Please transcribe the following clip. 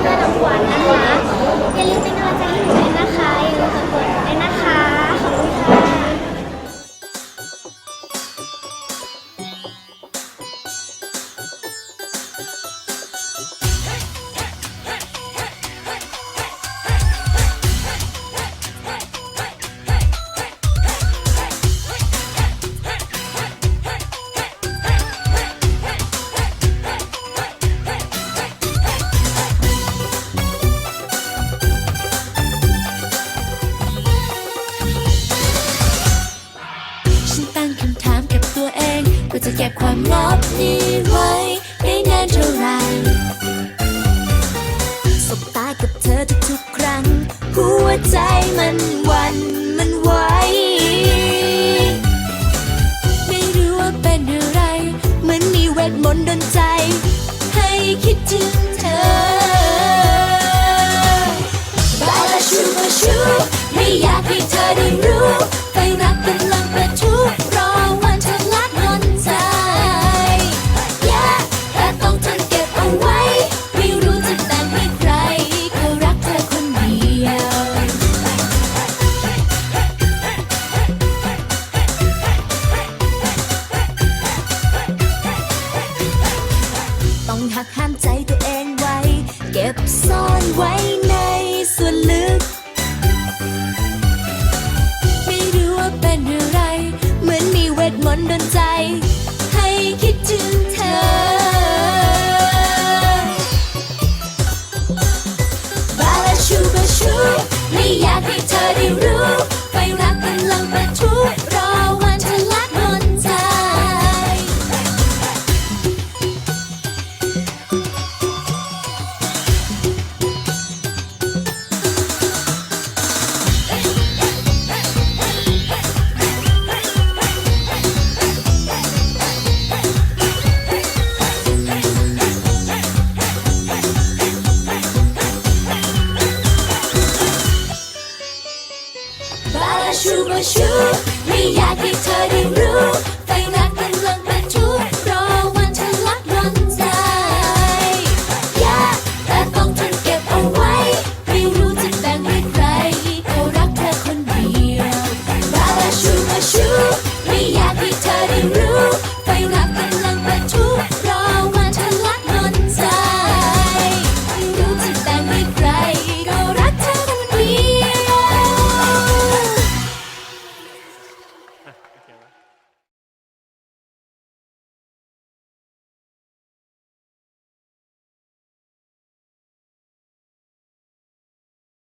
เสื้อรางวัลนะคะอย่าลืมเป็นกำลังใจให้หนู ฉันตั้งคำถามกับตัวเองว่าจะเก็บความลับนี้ไว้ได้นานเท่าไหรสบตากับเธอทุกๆครั้ง หัวใจมันวันมันไหวไม่รู้ว่าเป็นอะไร เหมือนมีเวทมนต์ดนใจ ให้คิดถึงเธอ บาลาชูบาชู ไม่อยากให้เธอได้รู้ องหักห้ามใจตัวเองไว้ เก็บซ่อนไว้ในส่วนลึก ไม่รู้ว่าเป็นอะไร เหมือนมีเวทมนต์ดนใจ ให้คิดถึงเธอ ชูบชูไม่อยากให้เธอได้รู้